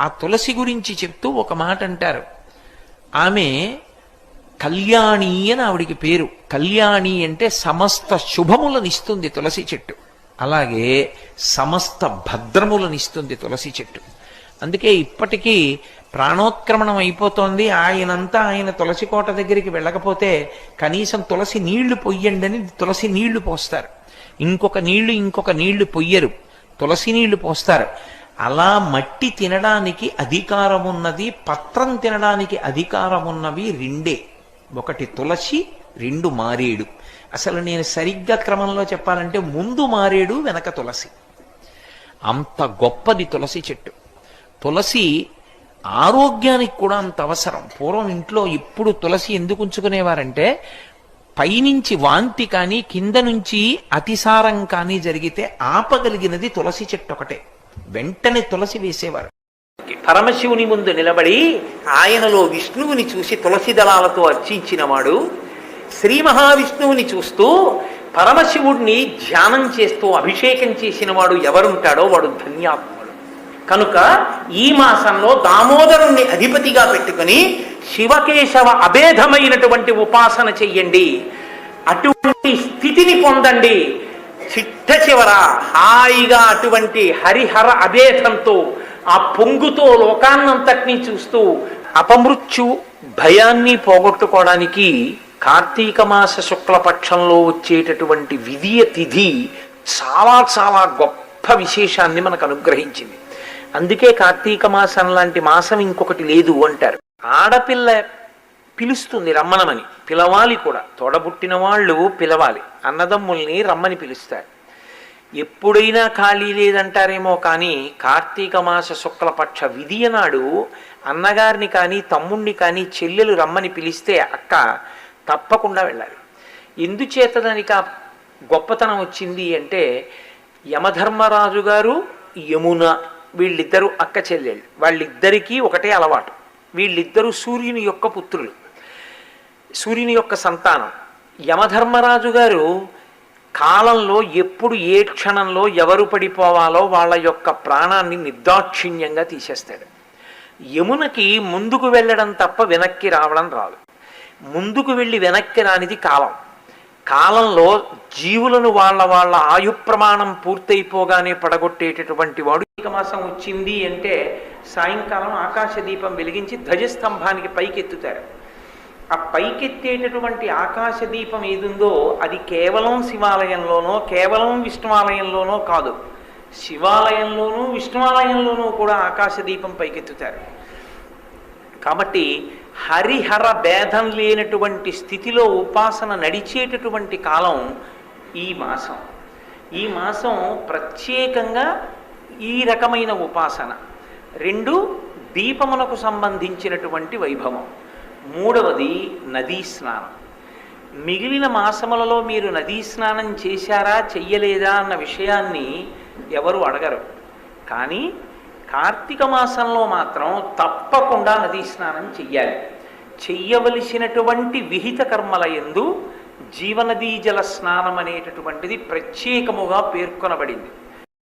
ఆ తులసి గురించి చెప్తూ ఒక మాట అంటారు. ఆమె కళ్యాణి అని ఆవిడికి పేరు. కళ్యాణి అంటే సమస్త శుభములనిస్తుంది తులసి చెట్టు. అలాగే సమస్త భద్రములనిస్తుంది తులసి చెట్టు. అందుకే ఇప్పటికీ ప్రాణోత్క్రమణం అయిపోతోంది. ఆయనంతా ఆయన తులసి కోట దగ్గరికి వెళ్ళకపోతే కనీసం తులసి నీళ్ళు పొయ్యండి అని తులసి నీళ్ళు పోస్తారు. ఇంకొక నీళ్ళు ఇంకొక నీళ్ళు పొయ్యరు. తులసి నీళ్ళు పోస్తారు. అలా మట్టి తినడానికి అధికారం ఉన్నది పత్రం తినడానికి అధికారం ఉన్నవి రెండే. ఒకటి తులసి రెండు మారేడు. అసలు నేను సరిగ్గా క్రమంలో చెప్పాలంటే ముందు మారేడు వెనక తులసి. అంత గొప్పది తులసి చెట్టు. తులసి ఆరోగ్యానికి కూడా అంత అవసరం. పూర్వం ఇంట్లో ఇప్పుడు తులసి ఎందుకు ఉంచుకునేవారంటే పైనుంచి వాంతి కానీ కింద నుంచి అతిసారం కానీ జరిగితే ఆపగలిగినది తులసి చెట్టు ఒకటే. వెంటనే తులసి వేసేవారు. పరమశివుని ముందు నిలబడి ఆయనలో విష్ణువుని చూసి తులసి దళాలతో అర్చించినవాడు శ్రీ మహావిష్ణువుని చూస్తూ పరమశివుడిని ధ్యానం చేస్తూ అభిషేకం చేసిన వాడు ఎవరుంటాడో వాడు ధన్యాత్ముడు. కనుక ఈ మాసంలో దామోదరుణ్ణి అధిపతిగా పెట్టుకుని శివకేశవ అభేదమైనటువంటి ఉపాసన చెయ్యండి. అటువంటి స్థితిని పొందండి. చిట్ట చివర హాయిగా అటువంటి హరిహర అభేదంతో ఆ పొంగుతో లోకాన్నంతటినీ చూస్తూ అపమృత్యు భయాన్ని పోగొట్టుకోవడానికి కార్తీక మాస శుక్లపక్షంలో వచ్చేటటువంటి విధియ తిథి చాలా చాలా గొప్ప విశేషాన్ని మనకు అనుగ్రహించింది. అందుకే కార్తీక మాసం లాంటి మాసం ఇంకొకటి లేదు అంటారు. ఆడపిల్ల పిలుస్తుంది రమ్మనమని. పిలవాలి కూడా. తోడబుట్టిన వాళ్ళు పిలవాలి. అన్నదమ్ముల్ని రమ్మని పిలుస్తారు. ఎప్పుడైనా ఖాళీ లేదంటారేమో కానీ కార్తీక మాస శుక్లపక్ష విధియ నాడు అన్నగారిని కానీ తమ్ముణ్ణి కానీ చెల్లెలు రమ్మని పిలిస్తే అక్క తప్పకుండా వెళ్ళాలి. ఎందుచేత దానికి ఆ గొప్పతనం వచ్చింది అంటే యమధర్మరాజు గారు యమున వీళ్ళిద్దరూ అక్క చెల్లెళ్ళు. వాళ్ళిద్దరికీ ఒకటే అలవాటు. వీళ్ళిద్దరూ సూర్యుని యొక్క పుత్రులు. సూర్యుని యొక్క సంతానం. యమధర్మరాజు గారు కాలంలో ఎప్పుడు ఏ క్షణంలో ఎవరు పడిపోవాలో వాళ్ళ యొక్క ప్రాణాన్ని నిర్దాక్షిణ్యంగా తీసేస్తాడు. యమునకి ముందుకు వెళ్ళడం తప్ప వెనక్కి రావడం రాదు. ముందుకు వెళ్ళి వెనక్కి రానిది కాలం. కాలంలో జీవులను వాళ్ళ వాళ్ళ ఆయు ప్రమాణం పూర్తయిపోగానే పడగొట్టేటటువంటి వాడు కార్తీక మాసం వచ్చింది అంటే సాయంకాలం ఆకాశ దీపం వెలిగించి ధ్వజస్తంభానికి పైకెత్తుతారు. ఆ పైకెత్తేటటువంటి ఆకాశ దీపం ఏదుందో అది కేవలం శివాలయంలోనో కేవలం విష్ణువాలయంలోనో కాదు. శివాలయంలోనూ విష్ణువాలయంలోనూ కూడా ఆకాశ దీపం పైకెత్తుతారు. కాబట్టి హరిహర భేదం లేనటువంటి స్థితిలో ఉపాసన నడిచేటటువంటి కాలం ఈ మాసం. ఈ మాసం ప్రత్యేకంగా ఈ రకమైన ఉపాసన. రెండు దీపమునకు సంబంధించినటువంటి వైభవం. మూడవది నదీ స్నానం. మిగిలిన మాసములలో మీరు నదీ స్నానం చేశారా చెయ్యలేదా అన్న విషయాన్ని ఎవరు అడగరు. కానీ కార్తీక మాసంలో మాత్రం తప్పకుండా నదీ స్నానం చెయ్యాలి. చెయ్యవలసినటువంటి విహిత కర్మల ఎందు జీవనదీ జల స్నానం అనేటటువంటిది ప్రత్యేకముగా పేర్కొనబడింది.